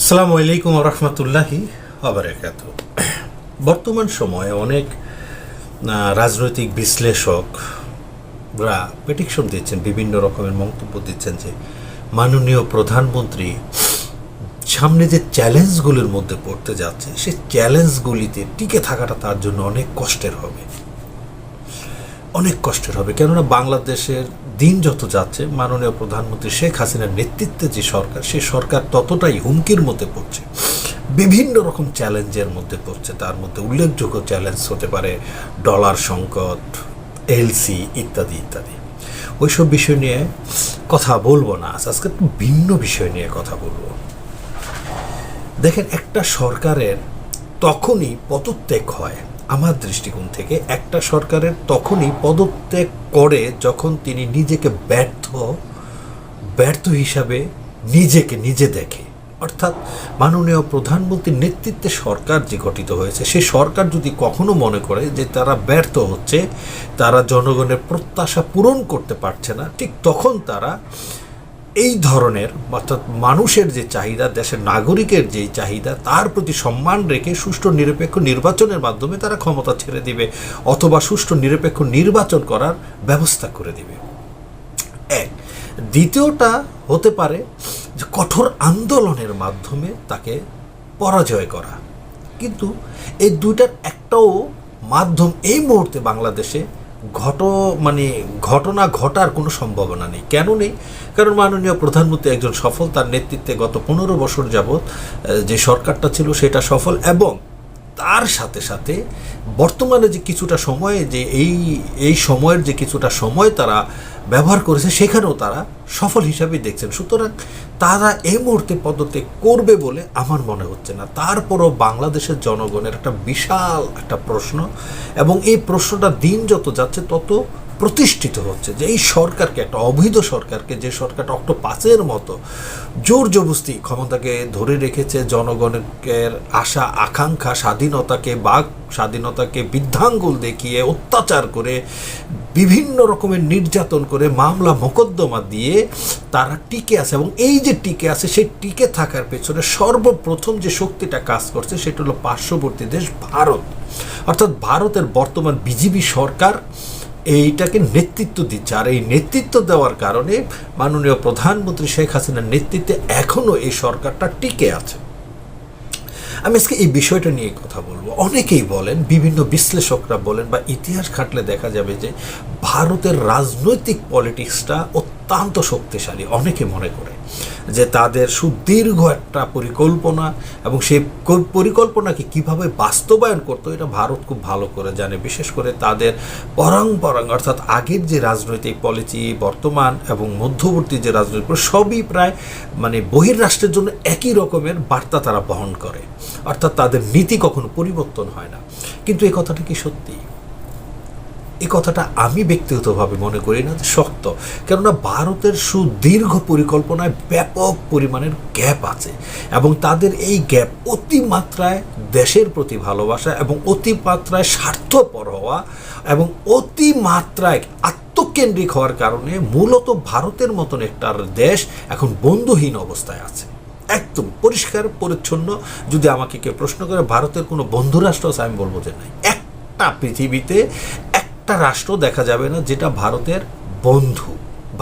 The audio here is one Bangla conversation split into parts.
আসসালামু আলাইকুম রহমতুল্লাহি আবরাকাত বর্তমান সময়ে অনেক রাজনৈতিক বিশ্লেষকরা প্রেডিকশন দিচ্ছেন, বিভিন্ন রকমের মন্তব্য দিচ্ছেন যে মাননীয় প্রধানমন্ত্রী সামনে যে চ্যালেঞ্জগুলির মধ্যে পড়তে যাচ্ছে, সেই চ্যালেঞ্জগুলিতে টিকে থাকাটা তার জন্য অনেক কষ্টের হবে। অনেক কষ্টের হবে। কেননা বাংলাদেশের দিন যত যাচ্ছে, মাননীয় প্রধানমন্ত্রী শেখ হাসিনার নেতৃত্বে যে সরকার সেই সরকার ততটাই হুমকির মধ্যে পড়ছে। বিভিন্ন রকম চ্যালেঞ্জের মধ্যে পড়ছে। তার মধ্যে উল্লেখযোগ্য চ্যালেঞ্জ হতে পারে ডলার সংকট, এলসি ইত্যাদি ইত্যাদি। ওইসব বিষয় নিয়ে কথা বলব না। আজ আজকে একটু ভিন্ন বিষয় নিয়ে কথা বলব। দেখেন, একটা সরকারের তখনই পদত্যাগ হয়। আমার দৃষ্টিকোণ থেকে একটা সরকারের তখনই পদত্যাগ করে যখন তিনি নিজেকে ব্যর্থ ব্যর্থ হিসাবে নিজেকে নিজে দেখে। অর্থাৎ মাননীয় প্রধানমন্ত্রীর নেতৃত্বে সরকার যে গঠিত হয়েছে, সে সরকার যদি কখনো মনে করে যে তারা ব্যর্থ হচ্ছে, তারা জনগণের প্রত্যাশা পূরণ করতে পারছে না, ঠিক তখন তারা এই ধরনের, অর্থাৎ মানুষের যে চাহিদা, দেশের নাগরিকের যে চাহিদা, তার প্রতি সম্মান রেখে সুষ্ঠু নিরপেক্ষ নির্বাচনের মাধ্যমে তারা ক্ষমতা ছেড়ে দিবে অথবা সুষ্ঠু নিরপেক্ষ নির্বাচন করার ব্যবস্থা করে দিবে। এক। দ্বিতীয়টা হতে পারে যে কঠোর আন্দোলনের মাধ্যমে তাকে পরাজয় করা। কিন্তু এই দুইটার একটাও মাধ্যম এই মুহূর্তে বাংলাদেশে ঘট মানে ঘটনা ঘটার কোনো সম্ভাবনা নেই। কেন নেই? কারণ মাননীয় প্রধানমন্ত্রী একজন সফল, তার নেতৃত্বে গত পনেরো বছর যাবৎ যে সরকারটা ছিল সেটা সফল এবং তার সাথে সাথে বর্তমানে যে কিছুটা সময়ে যে এই এই সময়ের যে কিছুটা সময় তারা ব্যবহার করেছে, সেখানেও তারা সফল হিসাবে দেখছেন। সুতরাং তারা এই মুহূর্তে পদত্যাগ করবে বলে আমার মনে হচ্ছে না। তারপরও বাংলাদেশের জনগণের একটা বিশাল একটা প্রশ্ন এবং এই প্রশ্নটা দিন যত যাচ্ছে, তত প্রতিষ্ঠিত হচ্ছে যে এই সরকারকে, একটা অবৈধ সরকারকে, যে সরকারটা অক্টো পাঁচের মতো জোর জবস্তি ক্ষমতাকে ধরে রেখেছে জনগণের আশা, আকাঙ্ক্ষা, স্বাধীনতাকে বাক, স্বাধীনতাকে বৃদ্ধাঙ্গুল দেখিয়ে অত্যাচার করে, বিভিন্ন রকমের নির্যাতন করে, মামলা মোকদ্দমা দিয়ে তারা টিকে আছে এবং এই যে টিকে আছে, সেই টিকে থাকার পেছনে সর্বপ্রথম যে শক্তিটা কাজ করছে সেটা হলো পার্শ্ববর্তী দেশ ভারত। অর্থাৎ ভারতের বর্তমান বিজেপি সরকার এইটাকে নেতৃত্ব দিচ্ছে। আর এই নেতৃত্ব দেওয়ার কারণে মাননীয় প্রধানমন্ত্রী শেখ হাসিনার নেতৃত্বে এখনও এই সরকারটা টিকে আছে। আমি আজকে এই বিষয়টা নিয়ে কথা বলব। অনেকেই বলেন, বিভিন্ন বিশ্লেষকরা বলেন বা ইতিহাস খাটলে দেখা যাবে যে ভারতের রাজনৈতিক পলিটিক্সটা অত্যন্ত শক্তিশালী। অনেকে মনে করে যে তাদের সুদীর্ঘ একটা পরিকল্পনা এবং সেই পরিকল্পনাকে কীভাবে বাস্তবায়ন করতো এটা ভারত খুব ভালো করে জানে। বিশেষ করে তাদের পরাং পরাং, অর্থাৎ আগের যে রাজনৈতিক পলিসি বর্তমান এবং মধ্যবর্তী যে রাজনৈতিক সবই প্রায় মানে বহির্রাষ্ট্রের জন্য একই রকমের বার্তা তারা বহন করে। অর্থাৎ তাদের নীতি কখনো পরিবর্তন হয় না। কিন্তু এই কথাটা কি সত্যি? এই কথাটা আমি ব্যক্তিগতভাবে মনে করি না সত্য। কেননা ভারতের সুদীর্ঘ পরিকল্পনায় ব্যাপক পরিমাণের গ্যাপ আছে এবং তাদের এই গ্যাপ অতিমাত্রায় দেশের প্রতি ভালোবাসা এবং অতিমাত্রায় স্বার্থপর হওয়া এবং অতিমাত্রায় আত্মকেন্দ্রিক হওয়ার কারণে মূলত ভারতের মতন একটা দেশ এখন বন্ধুহীন অবস্থায় আছে। একদম পরিষ্কার, পরিচ্ছন্ন। যদি আমাকে কেউ প্রশ্ন করে, ভারতের কোনো বন্ধু রাষ্ট্র আছে? আমি বলব যে নাই। একটা পৃথিবীতে একটা রাষ্ট্র দেখা যাবে না যেটা ভারতের বন্ধু।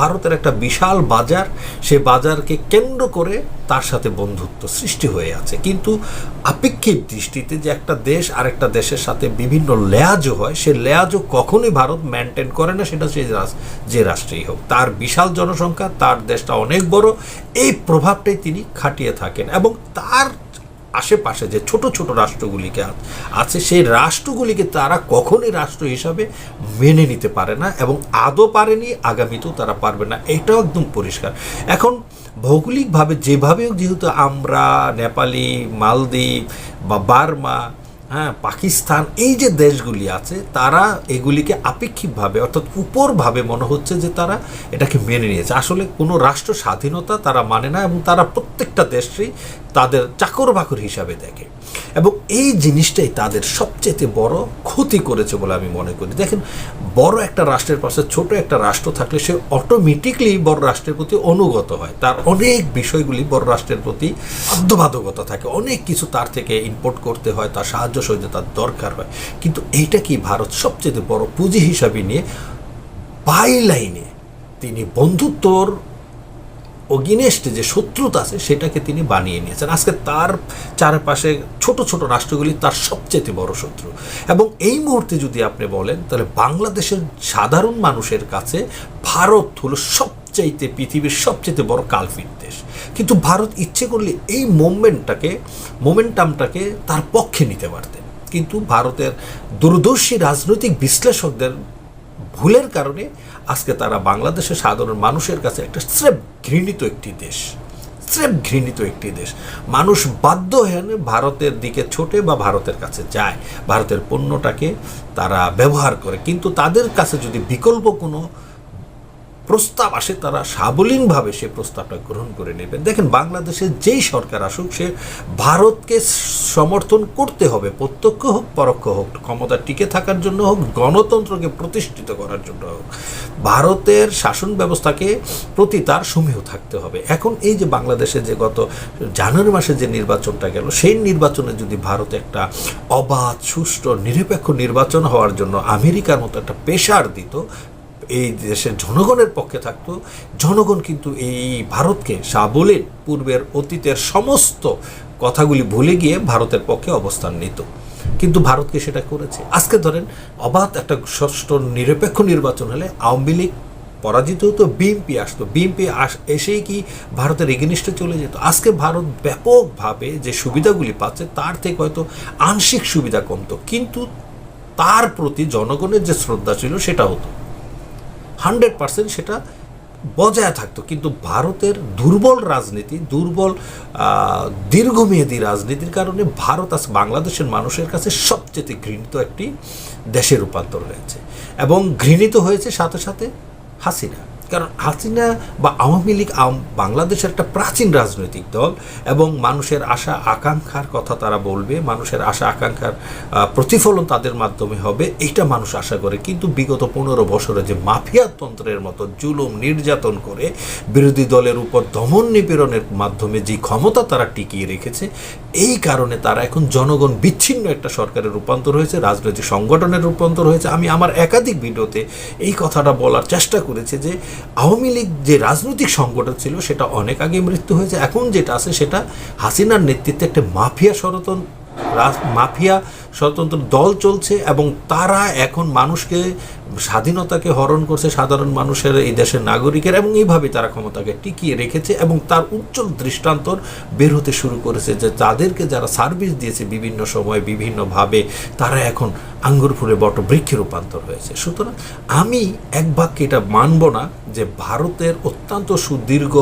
ভারতের একটা বিশাল বাজার, সে বাজারকে কেন্দ্র করে তার সাথে বন্ধুত্ব সৃষ্টি হয়ে আছে। কিন্তু আপেক্ষিক দৃষ্টিতে যে একটা দেশ আরেকটা দেশের সাথে বিভিন্ন লেয়াজও হয়, সে লেয়াজও কখনোই ভারত মেনটেন করে না, সেটা সেই যে রাষ্ট্রেই হোক। তার বিশাল জনসংখ্যা, তার দেশটা অনেক বড়, এই প্রভাবটাই তিনি খাটিয়ে থাকেন এবং তার আশেপাশে যে ছোট ছোট রাষ্ট্রগুলিকে আছে, সেই রাষ্ট্রগুলিকে তারা কখনই রাষ্ট্র হিসাবে মেনে নিতে পারে না এবং আদৌ পারেনি, আগামীতেও তারা পারবে না। এটাও একদম পরিষ্কার। এখন ভৌগোলিকভাবে যেভাবেও যেহেতু আমরা, নেপালি, মালদ্বীপ বা বার্মা হ্যাঁ পাকিস্তান, এই যে দেশগুলি আছে, তারা এগুলিকে আপেক্ষিকভাবে অর্থাৎ উপরভাবে মনে হচ্ছে যে তারা এটাকে মেনে নিয়েছে। আসলে কোনো রাষ্ট্র স্বাধীনতা তারা মানে না এবং তারা প্রত্যেকটা দেশই তাদের চাকর বাকর হিসাবে দেখে। এবং এই জিনিসটাই তাদের সবচেয়ে বড় ক্ষতি করেছে বলে আমি মনে করি। দেখেন, বড় একটা রাষ্ট্রের পাশে ছোট একটা রাষ্ট্র থাকলে সে অটোমেটিকলি বড় রাষ্ট্রের প্রতি অনুগত হয়। তার অনেক বিষয়গুলি বড় রাষ্ট্রের প্রতি বাধ্যবাধকতা থাকে। অনেক কিছু তার থেকে ইম্পোর্ট করতে হয়, তার সাহায্য সহযোগিতার দরকার হয়। কিন্তু এইটা কি ভারত সবচেয়ে বড় পুঁজি হিসাবে নিয়ে বাই লাইনে তিনি বন্ধুত্বর অগিনেস্টে যে শত্রুতা আছে সেটাকে তিনি বানিয়ে নিয়েছেন। আজকে তার চারপাশে ছোট ছোট রাষ্ট্রগুলি তার সবচেয়ে বড় শত্রু। এবং এই মুহূর্তে যদি আপনি বলেন, তাহলে বাংলাদেশের সাধারণ মানুষের কাছে ভারত হলো সবচাইতে পৃথিবীর সবচেয়ে বড় কালফিট দেশ। কিন্তু ভারত ইচ্ছে করলে এই মোমেন্টটাকে, মোমেন্টামটাকে তার পক্ষে নিতে পারতেন। কিন্তু ভারতের দূরদর্শী রাজনৈতিক বিশ্লেষকদের ভুলের কারণে আজকে তারা বাংলাদেশের সাধারণ মানুষের কাছে একটা স্রেফ ঘৃণিত একটি দেশ। স্রেফ ঘৃণিত একটি দেশ। মানুষ বাধ্য হয়ে ভারতের দিকে ছোটে বা ভারতের কাছে যায়। ভারতের পণ্যটাকে তারা ব্যবহার করে। কিন্তু তাদের কাছে যদি বিকল্প কোনো প্রস্তাব আসে, তারা সাবলীনভাবে সে প্রস্তাবটা গ্রহণ করে নেবেন দেখেন বাংলাদেশের যেই সরকার আসুক, সে ভারতকে সমর্থন করতে হবে, প্রত্যক্ষ হোক, পরোক্ষ হোক, ক্ষমতা টিকে থাকার জন্য হোক, গণতন্ত্রকে প্রতিষ্ঠিত করার জন্য হোক, ভারতের শাসন ব্যবস্থাকে প্রতি তার সমীহ থাকতে হবে। এখন এই যে বাংলাদেশে যে গত জানুয়ারি মাসে যে নির্বাচনটা গেল, সেই নির্বাচনে যদি ভারত একটা অবাধ, সুষ্ঠু, নিরপেক্ষ নির্বাচন হওয়ার জন্য আমেরিকার মতো একটা প্রেশার দিত এই দেশের জনগণের পক্ষে থাকতো। জনগণ কিন্তু এই ভারতকে সাবলীন পূর্বের অতীতের সমস্ত কথাগুলি ভুলে গিয়ে ভারতের পক্ষে অবস্থান নিত। কিন্তু ভারতকে সেটা করেছে? আজকে ধরেন অবাধ একটা ষষ্ঠ নিরপেক্ষ নির্বাচন হলে আওয়ামী লীগ পরাজিত হতো, বিএনপি আসতো। বিএনপি আস, এসেই কি ভারতের এগেনিস্টে চলে যেত? আজকে ভারত ব্যাপকভাবে যে সুবিধাগুলি পাচ্ছে, তার থেকে হয়তো আংশিক সুবিধা কমতো। কিন্তু তার প্রতি জনগণের যে শ্রদ্ধা ছিল সেটা হতো। হান্ড্রেড পার্সেন্ট সেটা বজায় থাকতো। কিন্তু ভারতের দুর্বল রাজনীতি, দুর্বল দীর্ঘমেয়াদী রাজনীতির কারণে ভারত আজ বাংলাদেশের মানুষের কাছে সবচেয়ে ঘৃণিত একটি দেশে রূপান্তর হয়েছে এবং ঘৃণিত হয়েছে সাথে সাথে হাসিনা। কারণ হাসিনা বা আওয়ামী লীগ বাংলাদেশের একটা প্রাচীন রাজনৈতিক দল এবং মানুষের আশা আকাঙ্ক্ষার কথা তারা বলবে, মানুষের আশা আকাঙ্ক্ষার প্রতিফলন তাদের মাধ্যমে হবে, এইটা মানুষ আশা করে। কিন্তু বিগত পনেরো বছরে যে মাফিয়াতন্ত্রের মতো জুলুম নির্যাতন করে বিরোধী দলের উপর দমন নিপীড়নের মাধ্যমে যে ক্ষমতা তারা টিকিয়ে রেখেছে, এই কারণে তারা এখন জনগণ বিচ্ছিন্ন একটা সরকারের রূপান্তর হয়েছে, রাজনৈতিক সংগঠনের রূপান্তর হয়েছে। আমি আমার একাধিক ভিডিওতে এই কথাটা বলার চেষ্টা করেছি যে আওয়ামী লীগ যে রাজনৈতিক সংগঠন ছিল, সেটা অনেক আগে মৃত্যু হয়েছে। এখন যেটা আছে, সেটা হাসিনার নেতৃত্বে একটা মাফিয়া সরতন মাফিয়া স্বতন্ত্র দল চলছে এবং তারা এখন মানুষকে, স্বাধীনতাকে হরণ করছে সাধারণ মানুষের, এই দেশের নাগরিকের এবং এইভাবে তারা ক্ষমতাকে টিকিয়ে রেখেছে এবং তার উজ্জ্বল দৃষ্টান্তর বের হতে শুরু করেছে যে তাদেরকে যারা সার্ভিস দিয়েছে বিভিন্ন সময়ে বিভিন্নভাবে, তারা এখন আঙ্গুর ফুলে বট বৃক্ষে রূপান্তর হয়েছে। সুতরাং আমি এক বাক্যে এটা মানব না যে ভারতের অত্যন্ত সুদীর্ঘ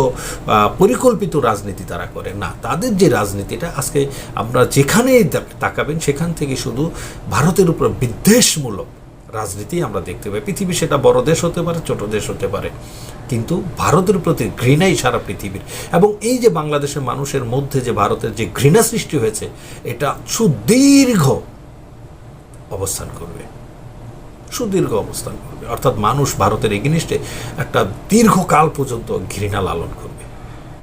পরিকল্পিত রাজনীতি তারা করে। না, তাদের যে রাজনীতিটা আজকে আমরা যেখানেই তাকাবেন, সেখান থেকে শুধু ভারতের উপর বিদ্বেষমূলক রাজনীতি আমরা দেখতে পাই। পৃথিবী সেটা বড় দেশ হতে পারে, ছোট দেশ হতে পারে। কিন্তু ভারতের প্রতি ঘৃণাই সারা পৃথিবীর। এবং এই যে বাংলাদেশের মানুষের মধ্যে যে ভারতের যে ঘৃণা সৃষ্টি হয়েছে, এটা সুদীর্ঘ অবস্থান করবে। সুদীর্ঘ অবস্থান করবে। অর্থাৎ মানুষ ভারতের এগেনিস্টে একটা দীর্ঘকাল পর্যন্ত ঘৃণা লালন করবে।